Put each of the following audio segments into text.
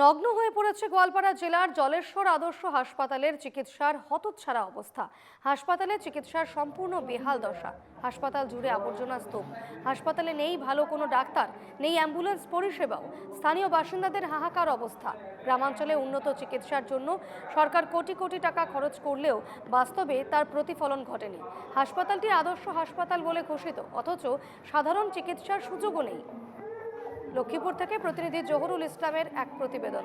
নগ্ন হয়ে পড়েছে গোয়ালপাড়া জেলার জলেশ্বর আদর্শ হাসপাতালের চিকিৎসার হতচ্ছাড়া অবস্থা। হাসপাতালে চিকিৎসার সম্পূর্ণ বেহাল দশা। হাসপাতাল জুড়ে আবর্জনা স্তূপ। হাসপাতালে নেই ভালো কোনো ডাক্তার, নেই অ্যাম্বুলেন্স পরিষেবাও। স্থানীয় বাসিন্দাদের হাহাকার অবস্থা। গ্রামাঞ্চলে উন্নত চিকিৎসার জন্য সরকার কোটি কোটি টাকা খরচ করলেও বাস্তবে তার প্রতিফলন ঘটেনি। হাসপাতালটি আদর্শ হাসপাতাল বলে ঘোষিত, অথচ সাধারণ চিকিৎসার সুযোগও নেই। লক্ষ্মীপুর থেকে প্রতিনিধি জহুরুল ইসলামের এক প্রতিবেদন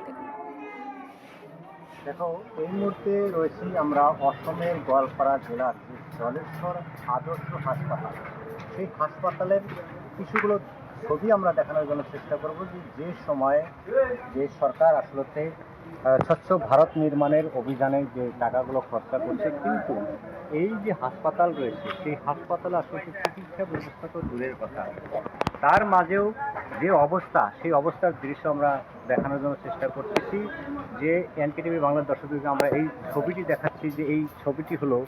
দেখো, এই মুহূর্তে রয়েছি আমরা অসমের গোয়ালপাড়া জেলার জলেশ্বর আদর্শ হাসপাতাল, সেই হাসপাতালের কিছুগুলো ছবি আমরা দেখানোর জন্য চেষ্টা করব যে যে সময়ে যে সরকার আসলতে স্বচ্ছ ভারত নির্মাণের অভিযানে যে টাকাগুলো খরচা করছে, কিন্তু এই যে হাসপাতাল রয়েছে, সেই হাসপাতালে আসলে চিকিৎসা ব্যবস্থা তো দূরের কথা। তার মাঝেও যে অবস্থা, সেই অবস্থার দৃশ্য আমরা দেখানোর জন্য চেষ্টা করতেছি যে এনকেটিভি বাংলার দর্শকদেরকে আমরা এই ছবিটি দেখাচ্ছি যে এই ছবিটি হলো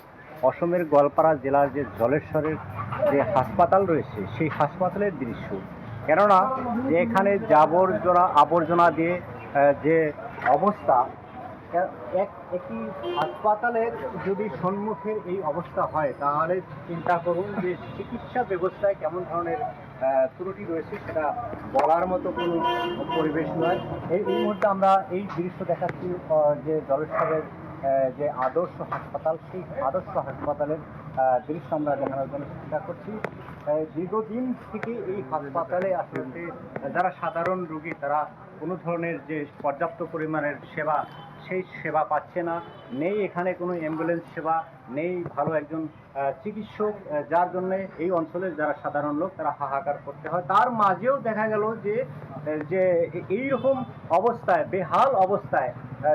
অসমের গোয়ালপাড়া জেলার যে জলেশ্বরের যে হাসপাতাল রয়েছে, সেই হাসপাতালের দৃশ্য। কেননা যে এখানে জাবরজনা, আবর্জনা দিয়ে যে অবস্থা এক, একটি হাসপাতালের যদি সম্মুখের এই অবস্থা হয়, তাহলে চিন্তা করুন যে চিকিৎসা ব্যবস্থায় কেমন ধরনের ত্রুটি রয়েছে, সেটা বলার মতো কোনো পরিবেশ নয়। এই এই মুহূর্তে আমরা এই দৃশ্য দেখাচ্ছি যে জলেশ্বরের যে আদর্শ হাসপাতাল, সেই আদর্শ হাসপাতালের দৃশ্য আমরা দেখানোর জন্য চেষ্টা করছি। দীর্ঘদিন থেকে এই হাসপাতালে আসলে যারা সাধারণ রোগী, তারা কোনো ধরনের যে পর্যাপ্ত পরিমাণের সেবা, সেই সেবা পাচ্ছে না। নেই এখানে কোনো অ্যাম্বুলেন্স সেবা, নেই ভালো একজন চিকিৎসক যার জন্য এই অঞ্চলের যারা সাধারণ লোক, তারা হাহাকার করতে হয়। তার মাঝেও দেখা গেল যে যে এই রকম অবস্থায়, বেহাল অবস্থায়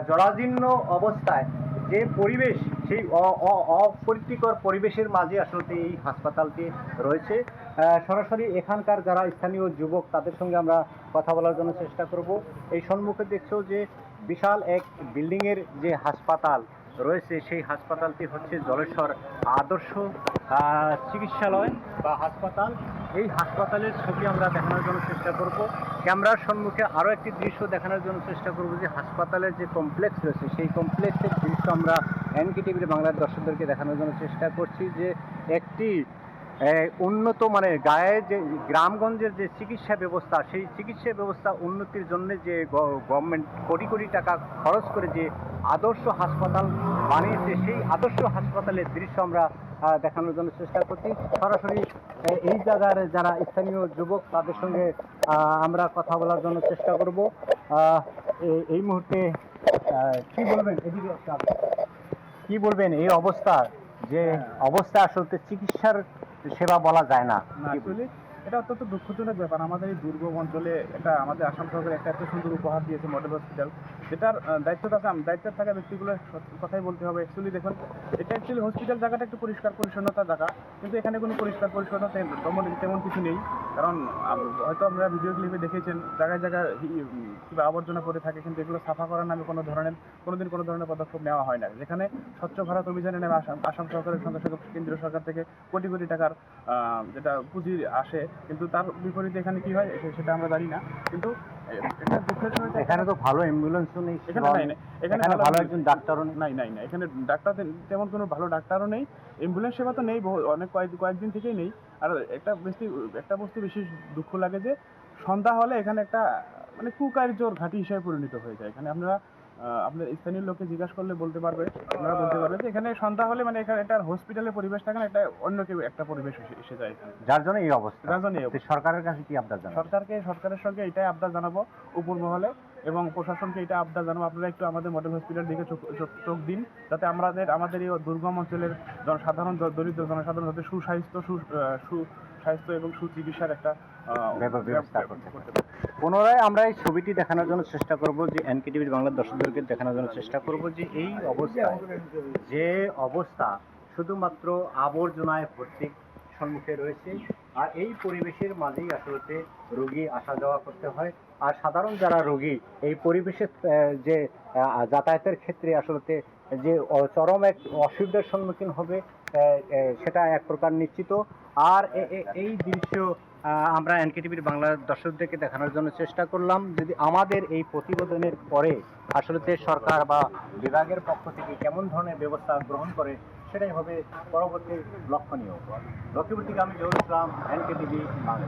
জরাজীর্ণ অবস্থায় যে পরিবেশ সেই অ- অ- অপরিতিকর পরিবেশের মাঝে আসলে এই হাসপাতালটি রয়েছে। সরাসরি এখানকার যারা স্থানীয় যুবক, তাদের সঙ্গে আমরা কথা বলার জন্য চেষ্টা করব। এই সম্মুখে দেখছ যে বিশাল এক বিল্ডিংয়ের যে হাসপাতাল রয়েছে, সেই হাসপাতালটি হচ্ছে জলেশ্বর আদর্শ চিকিৎসালয় বা হাসপাতাল। এই হাসপাতালের ছবি আমরা দেখানোর জন্য চেষ্টা করব। ক্যামেরার সম্মুখে আরও একটি দৃশ্য দেখানোর জন্য চেষ্টা করব যে হাসপাতালের যে কমপ্লেক্স রয়েছে, সেই কমপ্লেক্সের দৃশ্য আমরা এনকে টিভির বাংলার দর্শকদেরকে দেখানোর জন্য চেষ্টা করছি যে একটি উন্নত মানে গায়ে যে গ্রামগঞ্জের যে চিকিৎসা ব্যবস্থা, সেই চিকিৎসা ব্যবস্থা উন্নতির জন্য যে গভর্নমেন্ট কোটি কোটি টাকা খরচ করে যে আদর্শ হাসপাতাল বানিয়েছে, সেই আদর্শ হাসপাতালের দৃশ্য আমরা দেখানোর জন্য চেষ্টা করছি। সরাসরি এই জায়গার যারা স্থানীয় যুবক, তাদের সঙ্গে আমরা কথা বলার জন্য চেষ্টা করব। এই মুহূর্তে কি বলবেন? এদিকে। কি বলবেন এই অবস্থা? যে অবস্থা আসলে চিকিৎসার সেবা বলা যায় না। অ্যাকচুয়ালি এটা অত্যন্ত দুঃখজনক ব্যাপার। আমাদের এই দুর্গম অঞ্চলে এটা আমাদের আসাম সরকার একটা এত সুন্দর উপহার দিয়েছে মডেল হসপিটাল। যেটার দায়িত্ব থাকা দায়িত্বে থাকা ব্যক্তিগুলো কথাই বলতে হবে। অ্যাকচুয়ালি দেখুন এটা অ্যাকচুয়ালি হসপিটাল জায়গাটা একটু পরিষ্কার পরিচ্ছন্নতা জায়গা। কিন্তু এখানে কোনো পরিষ্কার পরিচ্ছন্নতা তেমন তেমন কিছু নেই। কারণ হয়তো আমরা ভিডিও ক্লিপে দেখেছেন, জায়গায় জায়গায় কিংবা আবর্জনা পড়ে থাকে, কিন্তু এগুলো সাফা করার নামে কোনো ধরনের কোনোদিন কোনো ধরনের পদক্ষেপ নেওয়া হয় না। যেখানে স্বচ্ছ ভারত অভিযানে নেমে আসাম আসাম সরকারের সঙ্গে সঙ্গে কেন্দ্রীয় সরকার থেকে কোটি কোটি টাকার যেটা পুঁজি আসে, কিন্তু তার বিপরীতে এখানে কি হয়? সেটা আমরা জানি না। কিন্তু এখানে তো ভালো অ্যাম্বুলেন্সও নেই এখানে ভালো একজন ডাক্তারও নেই। নাই না এখানে ডাক্তার তেমন কোনো ভালো ডাক্তারও নেই অ্যাম্বুলেন্স সেবা তো নেই অনেক কয়েক কয়েকদিন থেকেই নেই আর একটা বেশি একটা বস্তু বেশি দুঃখ লাগে যে সন্ধ্যা হলে এখানে একটা মানে কুকার্যর ঘাঁটি হিসেবে পরিণত হয়ে যায় এখানে আপনারা আহ, আপনার স্থানীয় লোককে জিজ্ঞাসা করলে বলতে পারবে। আপনারা বলতে পারবেন যে এখানে সন্ধ্যা হলে মানে এখানে একটা হসপিটালের পরিবেশ থাকে না একটা অন্য কেউ একটা পরিবেশ এসে- যায় যার জন্য এই অবস্থা? যার জন্য সরকারের কাছে কি আপনার জানা সরকারকে সরকারের সঙ্গে এটাই আবদার জানাব উপর মহলে। এবং প্রশাসনকে এটা আবদার জানাব। আপনারা একটু আমাদের মডেল হসপিটাল দিকে চোখ দিন যাতে আমাদের আমাদের এই দুর্গম অঞ্চলের জনসাধারণ দরিদ্র জনসাধারণ যাতে সুস্বাস্থ্য সু আহ, সুস্বাস্থ্য এবং সুচিকিৎসার একটা ব্যবস্থা করতে পুনরায় আমরা এই ছবিটি দেখানোর জন্য চেষ্টা করব যে এনকেটিভির বাংলার দর্শকদেরকে দেখানোর জন্য চেষ্টা করব যে এই অবস্থায় যে অবস্থা শুধুমাত্র আবর্জনায় ভর্তি সম্মুখে রয়েছে। আর এই পরিবেশের মাঝেই আসলে রোগী আসা যাওয়া করতে হয়। আর সাধারণ যারা রোগী, এই পরিবেশে যে যাতায়াতের ক্ষেত্রে আসলে যে চরম এক অসুবিধার সম্মুখীন হবে সেটা এক প্রকার নিশ্চিত। আর এই দৃশ্য আমরা এনকেটিভির বাংলা দর্শকদেরকে দেখানোর জন্য চেষ্টা করলাম। যদি আমাদের এই প্রতিবেদনের পরে আসলে সরকার বা বিভাগের পক্ষ থেকে কেমন ধরনের ব্যবস্থা গ্রহণ করে, সেটাই হবে পরবর্তী লক্ষণীয়। থেকে আমি জহুর ইসলাম, এনকেটিভি বাংলা